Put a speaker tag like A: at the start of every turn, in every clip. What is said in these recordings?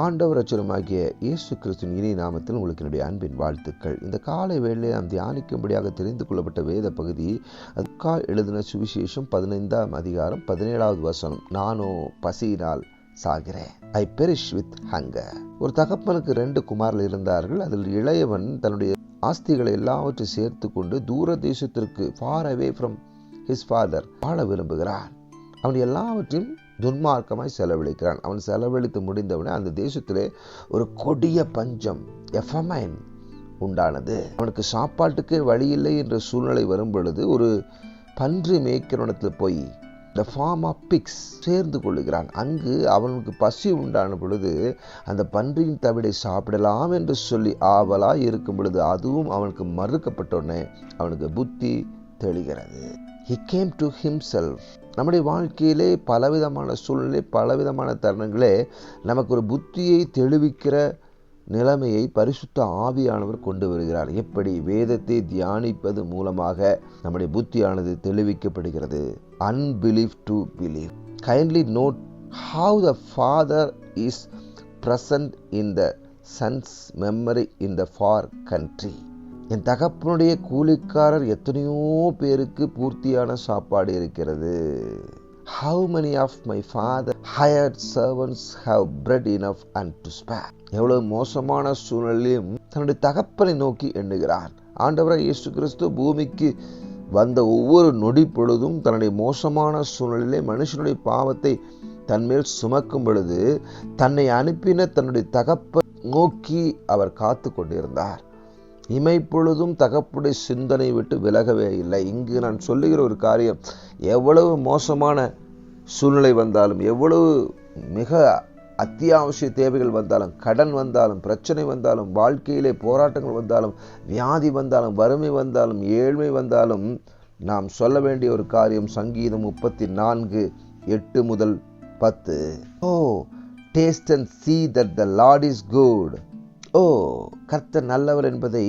A: ஆண்டவர் அச்சுரமாகிய இயேசு கிறிஸ்துவின் இனி நாமத்தில் உங்களுக்கு என்னுடைய அன்பின் வாழ்த்துக்கள். இந்த காலை வேளையில் நாம் தியானிக்கும்படியாக தெரிந்து கொள்ளப்பட்ட வேத பகுதி அதுக்கால் எழுதின சுவிசேஷம் பதினைந்தாம் அதிகாரம் பதினேழாவது வசனம் நானோ பசியினால் சாகிறேன். I perish with hunger. ஒரு தகப்பனுக்கு ரெண்டு குமாரில் இருந்தார்கள். அதில் இளையவன் தன்னுடைய ஆஸ்திகளை எல்லாவற்றையும் சேர்த்து கொண்டு தூர தேசத்திற்கு far away from his father வாழ விரும்புகிறான். அவன் எல்லாவற்றையும் துன்மார்க்கமாய் செலவழிக்கிறான். அவன் செலவழித்து முடிந்தவுடனே அந்த தேசத்திலே ஒரு கொடிய பஞ்சம் எஃபமைன் உண்டானது. அவனுக்கு சாப்பாட்டுக்கே வழியில்லை என்ற சூழ்நிலை வரும் பொழுது ஒரு பன்றி மேய்க்கிறவனத்தில் போய் த ஃபார்ம் ஆஃப் பிக்ஸ் சேர்ந்து கொள்ளுகிறான். அங்கு அவனுக்கு பசி உண்டான பொழுது அந்த பன்றியின் தவிடை சாப்பிடலாம் என்று சொல்லி ஆவலாக இருக்கும் பொழுது அதுவும் அவனுக்கு மறுக்கப்பட்டோடனே அவனுக்கு புத்தி தெளிகிறது. ஹி கேம் டு ஹிம்செல்ஃப் நம்முடைய வாழ்க்கையிலே பலவிதமான சூழ்நிலை பலவிதமான தருணங்களே நமக்கு ஒரு புத்தியை தெளிவிக்கிற நிலைமையை பரிசுத்த ஆவியானவர் கொண்டு வருகிறார். எப்படி? வேதத்தை தியானிப்பது மூலமாக நம்முடைய புத்தியானது தெளிவிக்கப்படுகிறது. Unbelieve to believe kindly note how the father is present in the son's memory in the far country என் தகப்பனுடைய கூலிக்காரர் எத்தனையோ பேருக்கு பூர்த்தியான சாப்பாடு இருக்கிறது. How many of my father hired servants have bread enough and to spare எவ்வளவு மோசமான சூழ்நிலையும் தன்னுடைய தகப்பனை நோக்கி எண்ணுகிறார். ஆண்டவராக இயேசு கிறிஸ்து பூமிக்கு வந்த ஒவ்வொரு நொடி பொழுதும் தன்னுடைய மோசமான சூழ்நிலையிலே மனுஷனுடைய பாவத்தை தன்மேல் சுமக்கும் பொழுது தன்னை அனுப்பின தன்னுடைய தகப்ப நோக்கி அவர் காத்து கொண்டிருந்தார். இமைப்பொழுதும் தகப்புடைய சிந்தனை விட்டு விலகவே இல்லை. இங்கு நான் சொல்லுகிற ஒரு காரியம் எவ்வளவு மோசமான சூழ்நிலை வந்தாலும் எவ்வளவு மிக அத்தியாவசிய தேவைகள் வந்தாலும் கடன் வந்தாலும் பிரச்சனை வந்தாலும் வாழ்க்கையிலே போராட்டங்கள் வந்தாலும் வியாதி வந்தாலும் வறுமை வந்தாலும் ஏழ்மை வந்தாலும் நாம் சொல்ல வேண்டிய ஒரு காரியம் சங்கீதம் முப்பத்தி நான்கு எட்டு முதல் பத்து. O taste and see that the Lord is good ஓ கர்த்தர் நல்லவர் என்பதை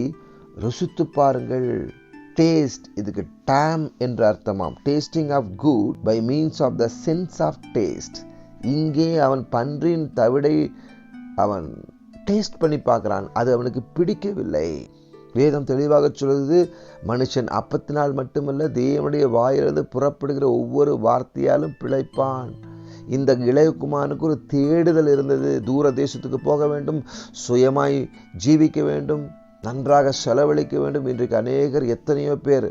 A: ருசித்து பாருங்கள். டேஸ்ட் இதுக்கு டேம் என்று அர்த்தமாம். Tasting of good by means of the sense of taste இங்கே அவன் பன்றின் தவிடை அவன் டேஸ்ட் பண்ணி பார்க்குறான். அது அவனுக்கு பிடிக்கவில்லை. வேதம் தெளிவாக சொல்லுது மனுஷன் அப்பத்தினால் மட்டுமல்ல தேவனுடைய வாயிலிருந்து புறப்படுகிற ஒவ்வொரு வார்த்தையாலும் பிழைப்பான். இந்த இளையகுமாருக்கு ஒரு தேடுதல் இருந்தது. தூர தேசத்துக்கு போக வேண்டும் சுயமாய் ஜீவிக்க வேண்டும் நன்றாக செலவழிக்க வேண்டும். இன்றைக்கு அநேகர் எத்தனையோ பேர்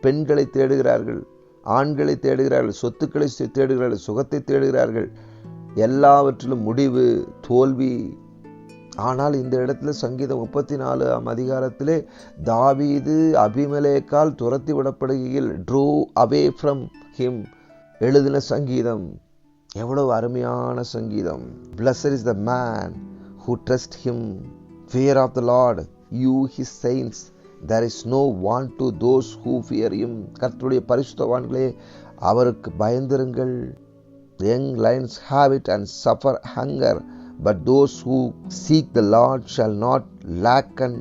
A: பெண்களை தேடுகிறார்கள் ஆண்களை தேடுகிறார்கள் சொத்துக்களை தேடுகிறார்கள் சுகத்தை தேடுகிறார்கள். எல்லாவற்றிலும் முடிவு தோல்வி. ஆனால் இந்த இடத்துல சங்கீதம் முப்பத்தி நாலு அதிகாரத்திலே தாவீது அபிமலேக்கால் துரத்தி விடப்படுகையில் ட்ரூ அவே ஃப்ரம் ஹிம் எழுதின சங்கீதம். எவ்வளவு அருமையான சங்கீதம். Blessed is the man who trust him fear of the Lord you his saints there is no want to those who fear him கர்த்தருடைய பரிசுத்தவான்களே அவருக்கு பயந்திருங்கள். Young lions have it and suffer hunger but those who seek the Lord shall not lack and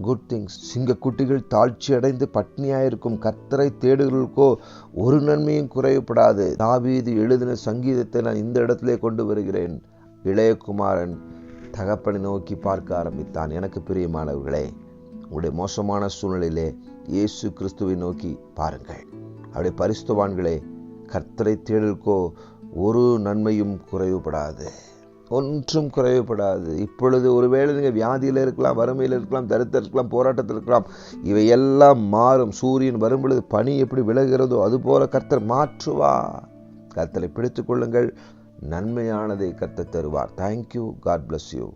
A: good things சிங்கக்குட்டிகள் தாழ்ச்சி அடைந்து பட்னியாயிருக்கும் கர்த்தரை தேடுகளுக்கோ ஒரு நன்மையும் குறைவுபடாது தாவீது எழுதின சங்கீதத்தை நான் இந்த இடத்திலே கொண்டு வருகிறேன். இளையகுமாரன் தகப்பனை நோக்கி பார்க்க ஆரம்பித்தான். எனக்கு பிரியமானவர்களே உங்களுடைய மோசமான சூழ்நிலையிலே இயேசு கிறிஸ்துவை நோக்கி பாருங்கள். அவருடைய பரிசுத்தவான்களே கர்த்தரை தேடலுக்கோ ஒரு நன்மையும் குறைவுபடாது ஒன்றும் குறைவுபடாது. இப்பொழுது ஒருவேளை நீங்கள் வியாதியில் இருக்கலாம் வறுமையில் இருக்கலாம் தரித்திரம் இருக்கலாம் போராட்டத்தில் இருக்கலாம் இவை எல்லாம் மாறும். சூரியன் வரும் பொழுது பனி எப்படி விலகிறதோ அதுபோல கர்த்தர் மாற்றுவா கர்த்தரை பிடித்துக்கொள்ளுங்கள் நன்மையானதை கர்த்தர் தருவார். Thank you God bless you